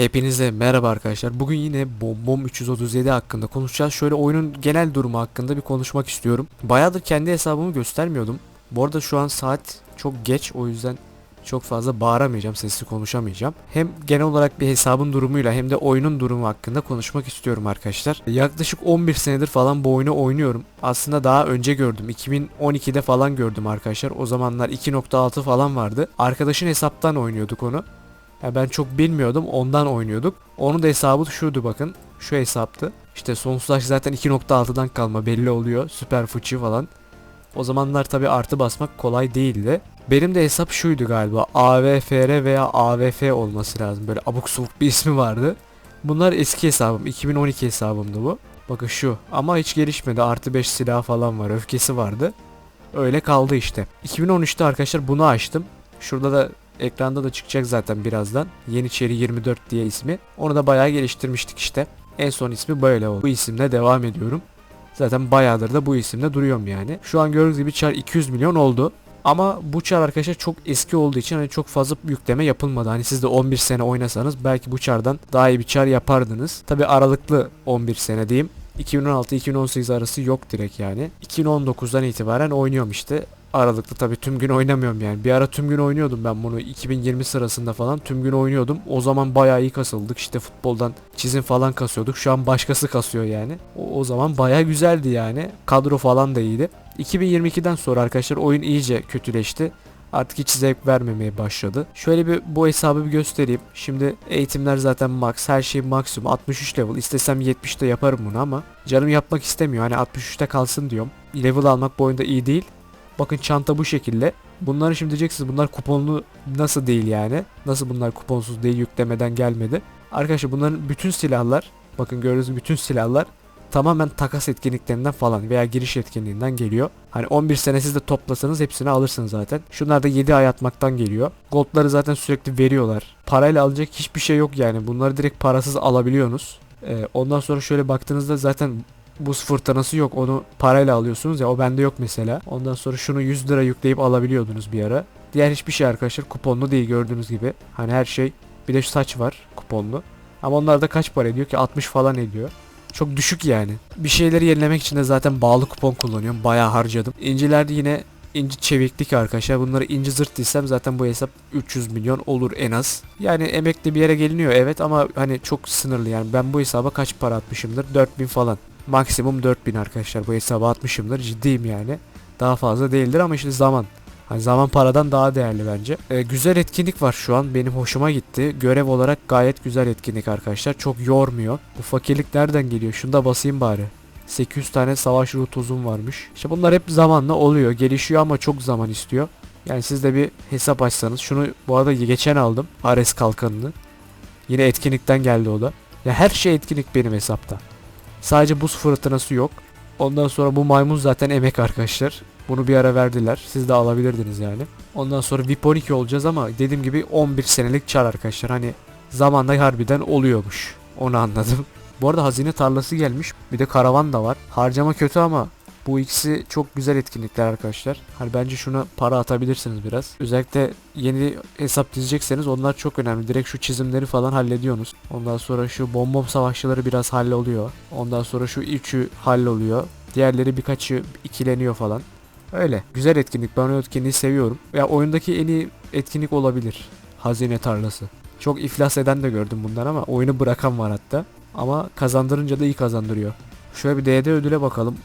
Hepinize merhaba arkadaşlar. Bugün yine Bombom 337 hakkında konuşacağız. Şöyle oyunun genel durumu hakkında bir konuşmak istiyorum. Bayağıdır kendi hesabımı göstermiyordum. Bu arada şu an saat çok geç o yüzden çok fazla bağıramayacağım, sesli konuşamayacağım. Hem genel olarak bir hesabın durumuyla hem de oyunun durumu hakkında konuşmak istiyorum arkadaşlar. Yaklaşık 11 senedir falan bu oyunu oynuyorum. Aslında daha önce gördüm. 2012'de falan gördüm arkadaşlar. O zamanlar 2.6 falan vardı. Arkadaşın hesaptan oynuyorduk onu. Ya ben çok bilmiyordum ondan oynuyorduk. Onun da hesabı şuydu bakın. Şu hesaptı. İşte sonsuzlaş zaten 2.6'dan kalma belli oluyor. Süper fıçı falan. O zamanlar tabi artı basmak kolay değildi. Benim de hesap şuydu galiba. AVFR veya AVF olması lazım. Böyle abuk subuk bir ismi vardı. Bunlar eski hesabım. 2012 hesabımdı bu. Bakın şu. Ama hiç gelişmedi. Artı 5 silah falan var. Öfkesi vardı. Öyle kaldı işte. 2013'te arkadaşlar bunu açtım. Şurada da ekranda da çıkacak zaten birazdan. Yeniçeri 24 diye ismi. Onu da bayağı geliştirmiştik işte. En son ismi böyle oldu. Bu isimle devam ediyorum. Zaten bayağıdır da bu isimle duruyorum yani. Şu an gördüğünüz gibi çar 200 milyon oldu. Ama bu çar arkadaşlar çok eski olduğu için hani çok fazla yükleme yapılmadı. Hani siz de 11 sene oynasanız belki bu çardan daha iyi bir çar yapardınız. Tabi aralıklı 11 sene diyeyim. 2016-2018 arası yok direkt yani. 2019'dan itibaren oynuyorum işte. Aralıklı tabi tüm gün oynamıyorum yani. Bir ara tüm gün oynuyordum ben bunu 2020 sırasında falan tüm gün oynuyordum. O zaman bayağı iyi kasıldık işte futboldan çizim falan kasıyorduk. Şu an başkası kasıyor yani. O, o zaman bayağı güzeldi yani. Kadro falan da iyiydi. 2022'den sonra arkadaşlar oyun iyice kötüleşti. Artık hiç zevk vermemeye başladı. Şöyle bir bu hesabı bir göstereyim. Şimdi eğitimler zaten max. Her şey maksimum. 63 level. İstesem 70'te yaparım bunu ama canım yapmak istemiyor. Hani 63'te kalsın diyorum. Level almak bu oyunda iyi değil. Bakın çanta bu şekilde. Bunları şimdi diyeceksiniz bunlar kuponlu nasıl değil yani? Nasıl bunlar kuponsuz değil yüklemeden gelmedi? Arkadaşlar bunların bütün silahlar bakın gördüğünüz bütün silahlar tamamen takas etkinliklerinden falan veya giriş etkinliğinden geliyor. Hani 11 sene siz de toplasanız hepsini alırsınız zaten. Şunlar da 7 ay atmaktan geliyor. Goldları zaten sürekli veriyorlar. Parayla alacak hiçbir şey yok yani. Bunları direkt parasız alabiliyorsunuz. Ee, ondan sonra şöyle baktığınızda zaten buz fırtınası yok. Onu parayla alıyorsunuz ya o bende yok mesela. Ondan sonra şunu 100 lira yükleyip alabiliyordunuz bir ara. Diğer hiçbir şey arkadaşlar kuponlu değil gördüğünüz gibi. Hani her şey bir de şu saç var kuponlu. Ama onlar da kaç para ediyor ki 60 falan ediyor. Çok düşük yani. Bir şeyleri yenilemek için de zaten bağlı kupon kullanıyorum. Bayağı harcadım. İncilerde yine inci çeviklik arkadaşlar. Bunları inci zırt desem zaten bu hesap 300 milyon olur en az. Yani emekli bir yere geliniyor evet ama hani çok sınırlı yani. Ben bu hesaba kaç para atmışımdır? 4000 falan. Maksimum 4000 arkadaşlar bu hesaba atmışımdır. Ciddiyim yani. Daha fazla değildir ama işte zaman. Hani zaman paradan daha değerli bence. Ee, güzel etkinlik var şu an. Benim hoşuma gitti. Görev olarak gayet güzel etkinlik arkadaşlar. Çok yormuyor. Bu fakirlik nereden geliyor? Şunu da basayım bari. 800 tane savaş rutuzum varmış. İşte bunlar hep zamanla oluyor. Gelişiyor ama çok zaman istiyor. Yani siz de bir hesap açsanız. Şunu bu arada geçen aldım. Ares kalkanını. Yine etkinlikten geldi o da. Ya her şey etkinlik benim hesapta. Sadece buz fırtınası yok. Ondan sonra bu maymun zaten emek arkadaşlar. Bunu bir ara verdiler. Siz de alabilirdiniz yani. Ondan sonra VIP 12 olacağız ama dediğim gibi 11 senelik çar arkadaşlar. Hani zamanda harbiden oluyormuş. Onu anladım. Bu arada hazine tarlası gelmiş. Bir de karavan da var. Harcama kötü ama bu ikisi çok güzel etkinlikler arkadaşlar. Hani bence şuna para atabilirsiniz biraz. Özellikle yeni hesap dizecekseniz onlar çok önemli. Direkt şu çizimleri falan hallediyorsunuz. Ondan sonra şu bombom savaşçıları biraz halloluyor. Ondan sonra şu üçü halloluyor. Diğerleri birkaçı ikileniyor falan. Öyle. Güzel etkinlik. Ben o etkinliği seviyorum. Ya oyundaki en iyi etkinlik olabilir. Hazine tarlası. Çok iflas eden de gördüm bundan ama oyunu bırakan var hatta. Ama kazandırınca da iyi kazandırıyor. Şöyle bir DD ödüle bakalım.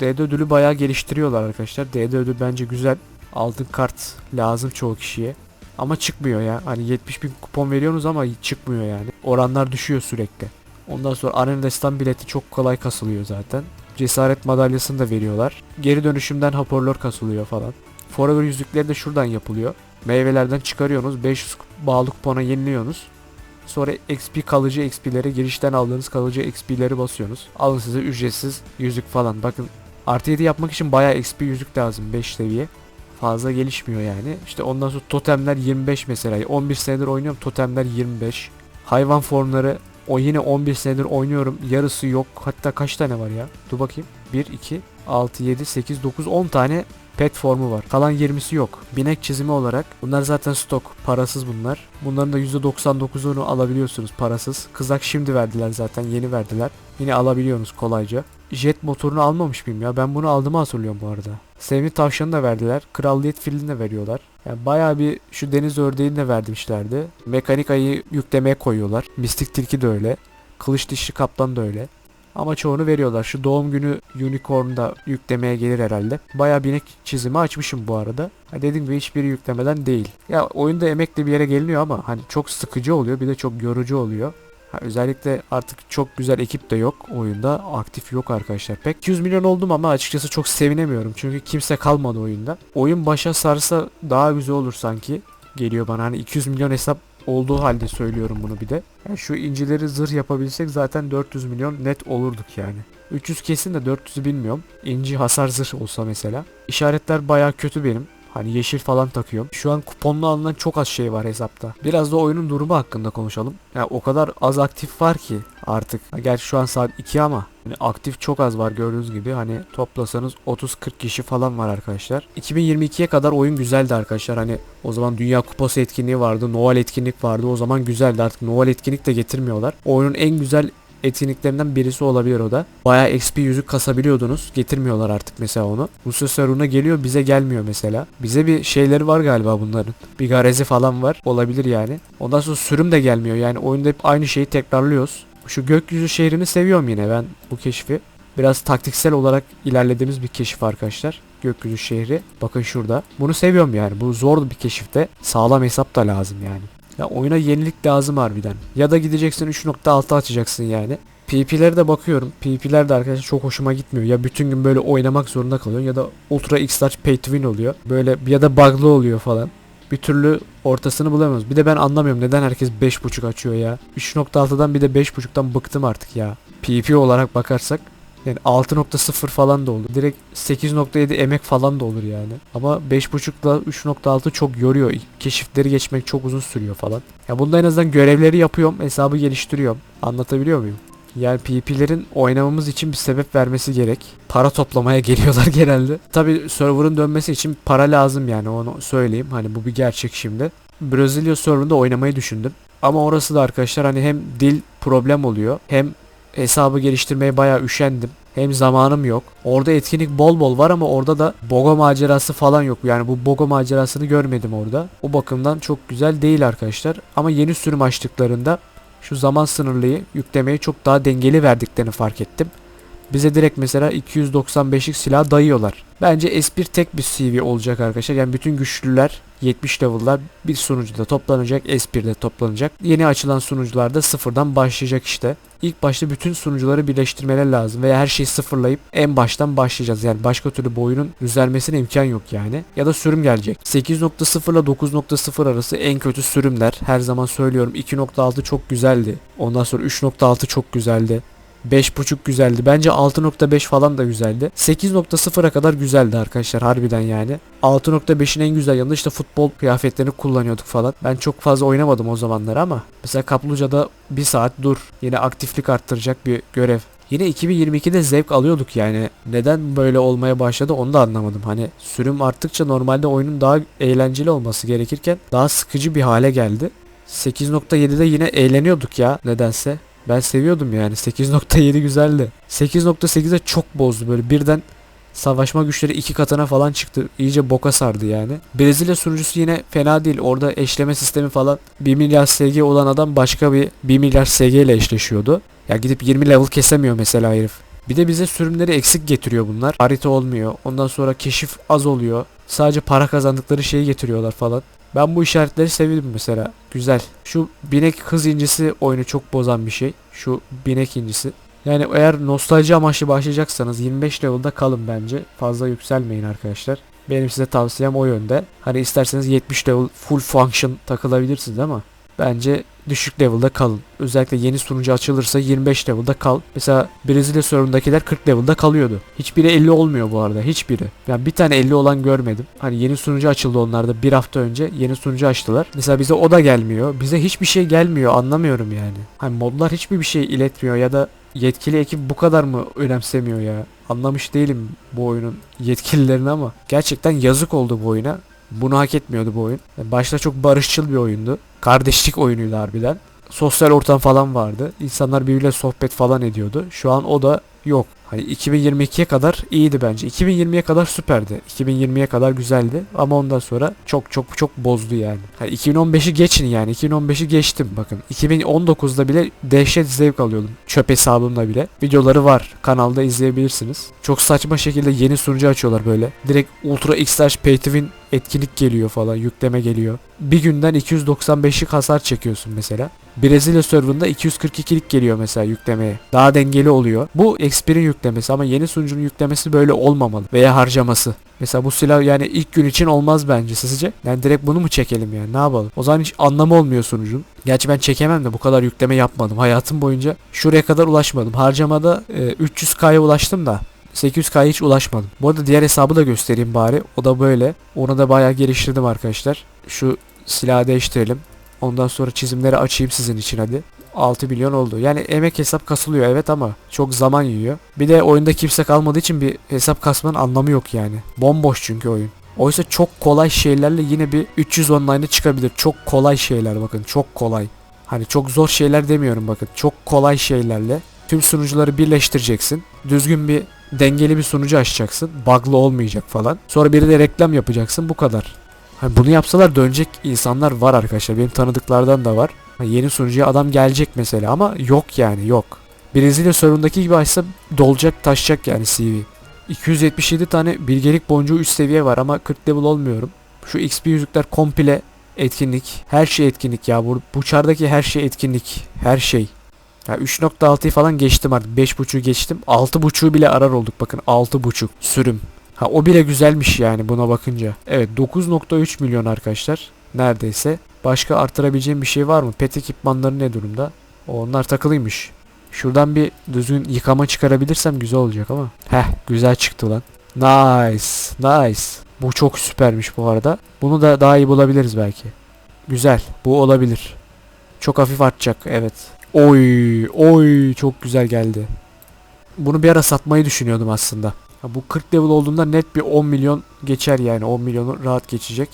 DD ödülü bayağı geliştiriyorlar arkadaşlar. DD ödül bence güzel. Altın kart lazım çoğu kişiye. Ama çıkmıyor ya. Hani 70 bin kupon veriyorsunuz ama çıkmıyor yani. Oranlar düşüyor sürekli. Ondan sonra Arena Destan bileti çok kolay kasılıyor zaten. Cesaret madalyasını da veriyorlar. Geri dönüşümden hoparlör kasılıyor falan. Forever yüzükleri de şuradan yapılıyor. Meyvelerden çıkarıyorsunuz. 500 bağlı kupona yeniliyorsunuz. Sonra XP kalıcı XP'lere girişten aldığınız kalıcı XP'leri basıyorsunuz. Alın size ücretsiz yüzük falan. Bakın artı 7 yapmak için bayağı XP yüzük lazım 5 seviye. Fazla gelişmiyor yani. İşte ondan sonra totemler 25 mesela. 11 senedir oynuyorum totemler 25. Hayvan formları o yine 11 senedir oynuyorum. Yarısı yok. Hatta kaç tane var ya? Dur bakayım. 1, 2, 6, 7, 8, 9, 10 tane pet formu var. Kalan 20'si yok. Binek çizimi olarak bunlar zaten stok. Parasız bunlar. Bunların da %99'unu alabiliyorsunuz parasız. Kızak şimdi verdiler zaten yeni verdiler. Yine alabiliyorsunuz kolayca. Jet motorunu almamış mıyım ya? Ben bunu aldığımı hatırlıyorum bu arada. Sevimli tavşanı da verdiler. Kraliyet filini de veriyorlar. Yani bayağı bir şu deniz ördeğini de vermişlerdi. Mekanik ayı yüklemeye koyuyorlar. Mistik tilki de öyle. Kılıç dişli kaplan da öyle. Ama çoğunu veriyorlar. Şu doğum günü unicorn da yüklemeye gelir herhalde. Bayağı binek çizimi açmışım bu arada. Ha dediğim gibi hiçbiri yüklemeden değil. Ya oyunda emekli bir yere geliniyor ama hani çok sıkıcı oluyor bir de çok yorucu oluyor. Ha, özellikle artık çok güzel ekip de yok oyunda. Aktif yok arkadaşlar pek. 200 milyon oldum ama açıkçası çok sevinemiyorum. Çünkü kimse kalmadı oyunda. Oyun başa sarsa daha güzel olur sanki. Geliyor bana hani 200 milyon hesap olduğu halde söylüyorum bunu bir de. Yani şu incileri zırh yapabilsek zaten 400 milyon net olurduk yani. 300 kesin de 400'ü bilmiyorum. İnci hasar zırh olsa mesela. İşaretler baya kötü benim. Hani yeşil falan takıyorum. Şu an kuponla alınan çok az şey var hesapta. Biraz da oyunun durumu hakkında konuşalım. Yani o kadar az aktif var ki artık. Gerçi şu an saat 2 ama hani aktif çok az var gördüğünüz gibi. Hani toplasanız 30-40 kişi falan var arkadaşlar. 2022'ye kadar oyun güzeldi arkadaşlar. Hani o zaman Dünya Kupası etkinliği vardı. Noel etkinlik vardı. O zaman güzeldi. Artık Noel etkinlik de getirmiyorlar. Oyunun en güzel etkinliklerinden birisi olabilir o da. Bayağı XP yüzük kasabiliyordunuz. Getirmiyorlar artık mesela onu. Rusya serverına geliyor bize gelmiyor mesela. Bize bir şeyleri var galiba bunların. Bir garezi falan var. Olabilir yani. Ondan sonra sürüm de gelmiyor. Yani oyunda hep aynı şeyi tekrarlıyoruz. Şu gökyüzü şehrini seviyorum yine ben bu keşfi. Biraz taktiksel olarak ilerlediğimiz bir keşif arkadaşlar. Gökyüzü şehri. Bakın şurada. Bunu seviyorum yani. Bu zor bir keşifte. Sağlam hesap da lazım yani. Ya oyuna yenilik lazım harbiden. Ya da gideceksin 3.6 açacaksın yani. PvP'lere de bakıyorum. PvP'ler de arkadaşlar çok hoşuma gitmiyor. Ya bütün gün böyle oynamak zorunda kalıyorsun ya da Ultra X-Large Pay to Win oluyor. Böyle ya da bug'lı oluyor falan. Bir türlü ortasını bulamıyoruz. Bir de ben anlamıyorum neden herkes 5.5 açıyor ya. 3.6'dan bir de 5.5'tan bıktım artık ya. PvP olarak bakarsak yani 6.0 falan da olur. Direkt 8.7 emek falan da olur yani. Ama 5.5 ile 3.6 çok yoruyor. Keşifleri geçmek çok uzun sürüyor falan. Ya bunda en azından görevleri yapıyorum. Hesabı geliştiriyorum. Anlatabiliyor muyum? Yani PvP'lerin oynamamız için bir sebep vermesi gerek. Para toplamaya geliyorlar genelde. Tabi server'ın dönmesi için para lazım yani onu söyleyeyim. Hani bu bir gerçek şimdi. Brezilya server'ında oynamayı düşündüm. Ama orası da arkadaşlar hani hem dil problem oluyor hem hesabı geliştirmeye bayağı üşendim. Hem zamanım yok. Orada etkinlik bol bol var ama orada da Bogo macerası falan yok. Yani bu Bogo macerasını görmedim orada. O bakımdan çok güzel değil arkadaşlar. Ama yeni sürüm açtıklarında şu zaman sınırlıyı yüklemeyi çok daha dengeli verdiklerini fark ettim. Bize direkt mesela 295'lik silah dayıyorlar. Bence S1 tek bir CV olacak arkadaşlar. Yani bütün güçlüler 70 level'lar bir sunucuda toplanacak. S1'de toplanacak. Yeni açılan sunucular da sıfırdan başlayacak işte. İlk başta bütün sunucuları birleştirmeler lazım veya her şeyi sıfırlayıp en baştan başlayacağız. Yani başka türlü bu oyunun düzelmesine imkan yok yani. Ya da sürüm gelecek. 8.0 ile 9.0 arası en kötü sürümler. Her zaman söylüyorum 2.6 çok güzeldi. Ondan sonra 3.6 çok güzeldi. 5.5 güzeldi. Bence 6.5 falan da güzeldi. 8.0'a kadar güzeldi arkadaşlar harbiden yani. 6.5'in en güzel yanında işte futbol kıyafetlerini kullanıyorduk falan. Ben çok fazla oynamadım o zamanlar ama mesela Kaplıca'da bir saat dur. Yine aktiflik arttıracak bir görev. Yine 2022'de zevk alıyorduk yani. Neden böyle olmaya başladı onu da anlamadım. Hani sürüm arttıkça normalde oyunun daha eğlenceli olması gerekirken daha sıkıcı bir hale geldi. 8.7'de yine eğleniyorduk ya nedense. Ben seviyordum yani. 8.7 güzeldi. 8.8'de çok bozdu böyle birden savaşma güçleri iki katına falan çıktı. İyice boka sardı yani. Brezilya sunucusu yine fena değil. Orada eşleme sistemi falan 1 milyar SG olan adam başka bir 1 milyar SG ile eşleşiyordu. Ya gidip 20 level kesemiyor mesela herif. Bir de bize sürümleri eksik getiriyor bunlar. Harita olmuyor. Ondan sonra keşif az oluyor. Sadece para kazandıkları şeyi getiriyorlar falan. Ben bu işaretleri sevdim mesela. Güzel. Şu binek hız incisi oyunu çok bozan bir şey. Şu binek incisi. Yani eğer nostalji amaçlı başlayacaksanız 25 level'da kalın bence. Fazla yükselmeyin arkadaşlar. Benim size tavsiyem o yönde. Hani isterseniz 70 level full function takılabilirsiniz ama bence düşük level'da kalın. Özellikle yeni sunucu açılırsa 25 level'da kal. Mesela Brezilya server'ındakiler 40 level'da kalıyordu. Hiçbiri 50 olmuyor bu arada. Hiçbiri. Yani bir tane 50 olan görmedim. Hani yeni sunucu açıldı onlarda bir hafta önce yeni sunucu açtılar. Mesela bize o da gelmiyor. Bize hiçbir şey gelmiyor anlamıyorum yani. Hani modlar hiçbir bir şey iletmiyor ya da yetkili ekip bu kadar mı önemsemiyor ya? anlamış değilim bu oyunun yetkililerini ama gerçekten yazık oldu bu oyuna. Bunu hak etmiyordu bu oyun. Başta çok barışçıl bir oyundu. Kardeşlik oyunuydu harbiden. Sosyal ortam falan vardı. İnsanlar birbiriyle sohbet falan ediyordu. Şu an o da yok. Hani 2022'ye kadar iyiydi bence. 2020'ye kadar süperdi. 2020'ye kadar güzeldi. Ama ondan sonra çok çok çok bozdu yani. Hani 2015'i geçin yani. 2015'i geçtim bakın. 2019'da bile dehşet zevk alıyordum. Çöp hesabımda bile. Videoları var. Kanalda izleyebilirsiniz. Çok saçma şekilde yeni sunucu açıyorlar böyle. Direkt Ultra X-Large Pay to Win etkinlik geliyor falan. Yükleme geliyor. Bir günden 295'lik hasar çekiyorsun mesela. Brezilya serverında 242'lik geliyor mesela yüklemeye. Daha dengeli oluyor. Bu XP'nin yüklemesi ama yeni sunucunun yüklemesi böyle olmamalı. Veya harcaması. Mesela bu silah yani ilk gün için olmaz bence sizce? Yani direkt bunu mu çekelim yani ne yapalım? O zaman hiç anlamı olmuyor sunucun. Gerçi ben çekemem de bu kadar yükleme yapmadım. Hayatım boyunca şuraya kadar ulaşmadım. Harcamada e, 300k'ya ulaştım da 800k'ya hiç ulaşmadım. Bu arada diğer hesabı da göstereyim bari. O da böyle. Onu da bayağı geliştirdim arkadaşlar. Şu silahı değiştirelim. Ondan sonra çizimleri açayım sizin için hadi. 6 milyon oldu. Yani emek hesap kasılıyor evet ama çok zaman yiyor. Bir de oyunda kimse kalmadığı için bir hesap kasmanın anlamı yok yani. Bomboş çünkü oyun. Oysa çok kolay şeylerle yine bir 300 online'a çıkabilir. Çok kolay şeyler bakın çok kolay. Hani çok zor şeyler demiyorum bakın. Çok kolay şeylerle tüm sunucuları birleştireceksin. Düzgün bir dengeli bir sunucu açacaksın. Bug'lı olmayacak falan. Sonra bir de reklam yapacaksın bu kadar. Hani bunu yapsalar dönecek insanlar var arkadaşlar. Benim tanıdıklardan da var. Hani yeni sunucuya adam gelecek mesela ama yok yani yok. Brezilya sorundaki gibi açsa dolacak taşacak yani CV. 277 tane bilgelik boncuğu üst seviye var ama 40 level olmuyorum. Şu XP yüzükler komple etkinlik. Her şey etkinlik ya. Bu, bu çardaki her şey etkinlik. Her şey. Ya 3.6'yı falan geçtim artık. 5.5'u geçtim. 6.5'u bile arar olduk bakın. 6.5 sürüm. Ha o bile güzelmiş yani buna bakınca. Evet 9.3 milyon arkadaşlar. Neredeyse. Başka artırabileceğim bir şey var mı? Pet ekipmanları ne durumda? Onlar takılıymış. Şuradan bir düzgün yıkama çıkarabilirsem güzel olacak ama. Heh güzel çıktı lan. Nice. Nice. Bu çok süpermiş bu arada. Bunu da daha iyi bulabiliriz belki. Güzel. Bu olabilir. Çok hafif artacak. Evet. Oy. Oy. Çok güzel geldi. Bunu bir ara satmayı düşünüyordum aslında. Ha, bu 40 level olduğunda net bir 10 milyon geçer yani. 10 milyonu rahat geçecek.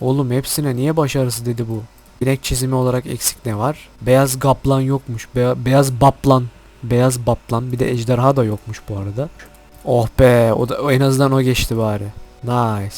Oğlum hepsine niye başarısı dedi bu? Direkt çizimi olarak eksik ne var? Beyaz gaplan yokmuş. Be- beyaz baplan. Beyaz baplan. Bir de ejderha da yokmuş bu arada. Oh be. O da en azından o geçti bari. Nice.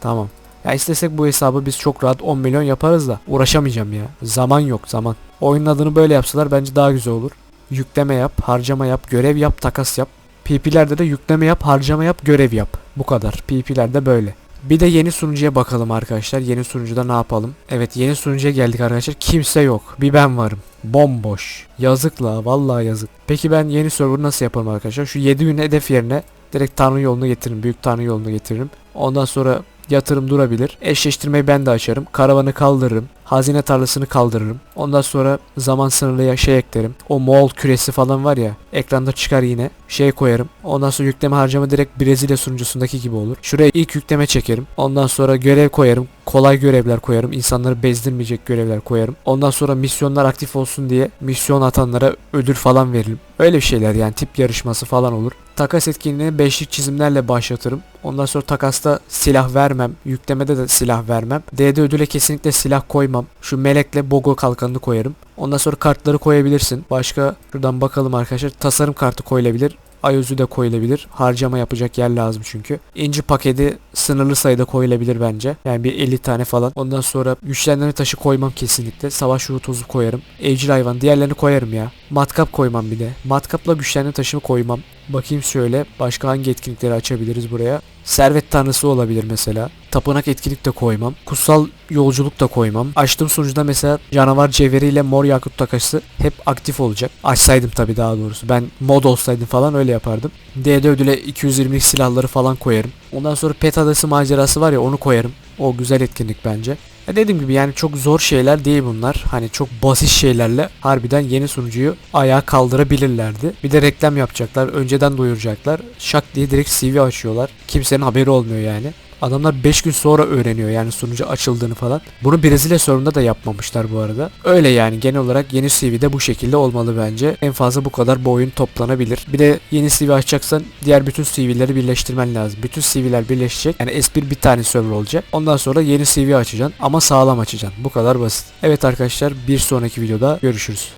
Tamam. Ya istesek bu hesabı biz çok rahat 10 milyon yaparız da uğraşamayacağım ya. Zaman yok zaman. Oyunun adını böyle yapsalar bence daha güzel olur. Yükleme yap, harcama yap, görev yap, takas yap. PP'lerde de yükleme yap, harcama yap, görev yap. Bu kadar. PP'lerde böyle. Bir de yeni sunucuya bakalım arkadaşlar. Yeni sunucuda ne yapalım? Evet yeni sunucuya geldik arkadaşlar. Kimse yok. Bir ben varım. Bomboş. Yazık la vallahi yazık. Peki ben yeni server nasıl yaparım arkadaşlar? Şu 7 gün hedef yerine direkt tanrı yolunu getiririm. Büyük tanrı yolunu getiririm. Ondan sonra yatırım durabilir. Eşleştirmeyi ben de açarım. Karavanı kaldırırım. Hazine tarlasını kaldırırım. Ondan sonra zaman sınırlıya şey eklerim. O Moğol küresi falan var ya. Ekranda çıkar yine. Şey koyarım. Ondan sonra yükleme harcama direkt Brezilya sunucusundaki gibi olur. Şuraya ilk yükleme çekerim. Ondan sonra görev koyarım. Kolay görevler koyarım. İnsanları bezdirmeyecek görevler koyarım. Ondan sonra misyonlar aktif olsun diye misyon atanlara ödül falan veririm. Öyle bir şeyler yani tip yarışması falan olur. Takas etkinliğini beşlik çizimlerle başlatırım. Ondan sonra takasta silah vermem. Yüklemede de silah vermem. D'de ödüle kesinlikle silah koymam. Şu melekle Bogo kalkanını koyarım. Ondan sonra kartları koyabilirsin. Başka şuradan bakalım arkadaşlar. Tasarım kartı koyulabilir. Ayözü de koyulabilir. Harcama yapacak yer lazım çünkü. İnci paketi sınırlı sayıda koyulabilir bence. Yani bir 50 tane falan. Ondan sonra güçlendirme taşı koymam kesinlikle. Savaş ruhu tozu koyarım. Evcil hayvan. Diğerlerini koyarım ya. Matkap koymam bir de. Matkapla güçlendirme taşımı koymam. Bakayım şöyle. Başka hangi etkinlikleri açabiliriz buraya? Servet tanrısı olabilir mesela. Tapınak etkinlik de koymam. Kutsal yolculuk da koymam. Açtığım sunucuda mesela canavar cevheriyle mor yakut takası hep aktif olacak. Açsaydım tabii daha doğrusu. Ben mod olsaydım falan öyle yapardım. D'de ödüle 220'lik silahları falan koyarım. Ondan sonra pet adası macerası var ya onu koyarım. O güzel etkinlik bence. Ya dediğim gibi yani çok zor şeyler değil bunlar. Hani çok basit şeylerle harbiden yeni sunucuyu ayağa kaldırabilirlerdi. Bir de reklam yapacaklar. Önceden duyuracaklar. Şak diye direkt CV açıyorlar. Kimsenin haberi olmuyor yani. Adamlar 5 gün sonra öğreniyor yani sunucu açıldığını falan. Bunu Brezilya serverında da yapmamışlar bu arada. Öyle yani genel olarak yeni CV'de bu şekilde olmalı bence. En fazla bu kadar bu oyun toplanabilir. Bir de yeni CV açacaksan diğer bütün CV'leri birleştirmen lazım. Bütün CV'ler birleşecek. Yani S1 bir tane server olacak. Ondan sonra yeni CV açacaksın ama sağlam açacaksın. Bu kadar basit. Evet arkadaşlar bir sonraki videoda görüşürüz.